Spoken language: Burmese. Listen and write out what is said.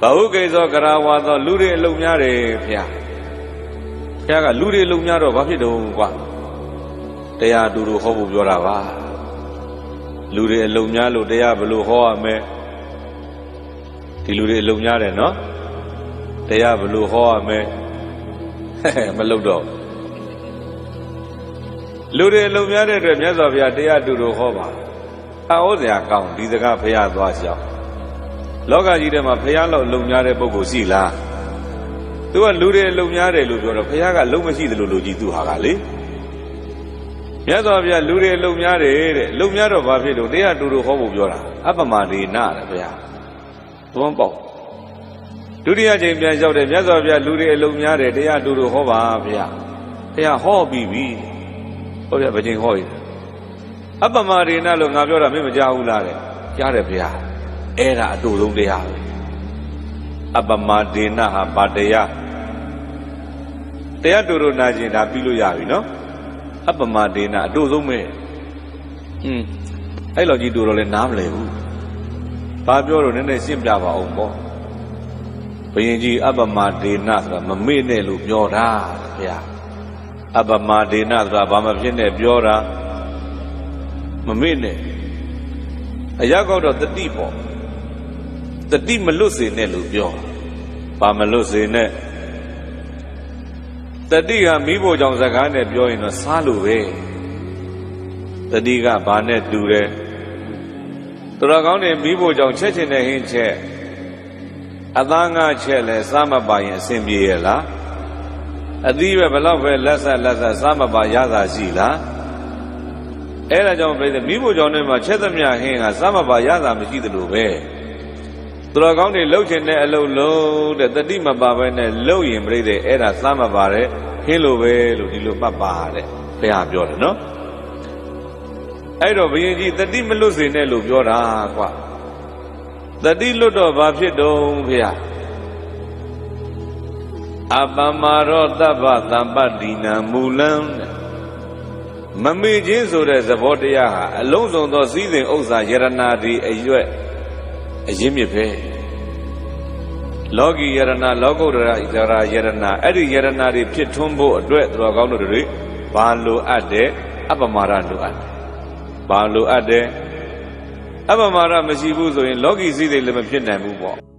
ဘဟုကိသောကရာဝါသောလူတွေအလုံးများတယ်ဖျားဖျားကလူတွေအလုံးများတော့ဘာဖြစ်တုံးကွာတရားတူတူဟောဖို့ပြောတာပါလူတွေအလုံးများလို့တရားဘယ်လိုဟောရမလဲဒီလူတွေအလုံးများတယ်နော်တရားဘယ်လိုဟောရမလဲမလုပ်တော့လူတွေအလုံးများတဲ့အတွက်မြတ်စွာဘုရားတရားတူတူဟောပါအဟောစရာကောင်းဒီစကားဖျားသွားရှောက် လောကကြီးထဲမှာဖျားလောက်လုံများတဲ့ပုဂ္ဂိုလ်ရှိလားသူကလူတွေလုံများတယ်လို့ပြောတော့ဖျားကလုံမရှိသလိုလူကြီးသူဟာကလေမြတ်စွာဘုရားလူတွေလုံများတယ်တဲ့လုံများတော့ဘာဖြစ်လို့တရားတူတူဟောဖို့ပြောတာအပ္ပမဒေနတဲ့ဘုရားသွန်းပေါက်ဒုတိယချိန်ပြန်လျှောက်တယ်မြတ်စွာဘုရားလူတွေအလုံများတယ်တရားတူတူဟောပါဘုရားတရားဟောပြီးပြီဟောပြဗခြင်းဟောရအပ္ပမဒေနလို့ငါပြောတာမင်းမကြားဘူးလားတဲ့ကြားတယ်ဘုရား အဲ့ဒါအတူဆုံးတရားပဲအပ္ပမဒေနဟာဗာတရားတရားတူတူနာကျင်ဒါပြီးလို့ရပြီနော်အပ္ပမဒေနအတူဆုံးပဲဟွန်းအဲ့လိုကြီးတူတော့လဲနားမလဲဘူးဘာပြောတော့နည်းနည်းရှင်းပြပါအောင်ပေါ့ဘုရင်ကြီးအပ္ပမဒေနဆိုတာမမေ့နဲ့လို့ပြောတာဘုရားအပ္ပမဒေနဆိုတာဘာမှဖြစ်နဲ့ပြောတာမမေ့နဲ့အရောက်တော့တတိပေါ့ တတိမလွတ်စေနဲ့လို့ပြောဘာမလွတ်စေနဲ့တတိကမိဖို့ကြောင့်စကားနဲ့ပြောရင်တော့စားလို့ပဲတတိကဘာနဲ့တူတယ်သူတော်ကောင်းတွေမိဖို့ကြောင့်ချက်ချင်တဲ့ဟင်းချက်အသားငါချက်လဲစားမပါရင်အဆင်ပြေရဲ့လားအသီးပဲဘလောက်ပဲလက်ဆက်လက်ဆက်စားမပါရတာရှိလားအဲ့ဒါကြောင့်ပြည်မိဖို့ကြောင့်နဲ့မှာချက်သမျှဟင်းကစားမပါရတာမရှိသလိုပဲ သူတော်ကောင်းတွေလှုပ်ချင်တဲ့အလုပ်လုံးတဲ့တတိမပါဘဲနဲ့လှုပ်ရင်ပြိတဲ့အဲ့ဒါစားမပါတယ်ဟင်းလိုပဲလို့ဒီလိုမှတ်ပါတဲ့ဘုရားပြောတယ်နော်အဲ့တော့ဘုရင်ကြီးတတိမလွတ်စေနဲ့လို့ပြောတာကွာတတိလွတ်တော့ဘာဖြစ်တုံးဘုရားအပမရောတပ္ပသံပတ္တိနံမူလံတဲ့မမေ့ခြင်းဆိုတဲ့သဘောတရားဟာအလုံးစုံသောစည်းစိမ်ဥစ္စာယရနာဒီအရွက် အရင်းမြစ်ပဲလောကီယရနာလောကုတ္တရာယရာယရနာအဲ့ဒီယရနာတွေဖြစ်ထွန်းဖို့အတွက်သူတော်ကောင်းတို့တွေဘာလိုအပ်တယ်အပမာရလိုအပ်တယ်ဘာလိုအပ်တယ်အပမာရမရှိဘူးဆိုရင်လောကီစည်းစိမ်လည်းမဖြစ်နိုင်ဘူးပေါ့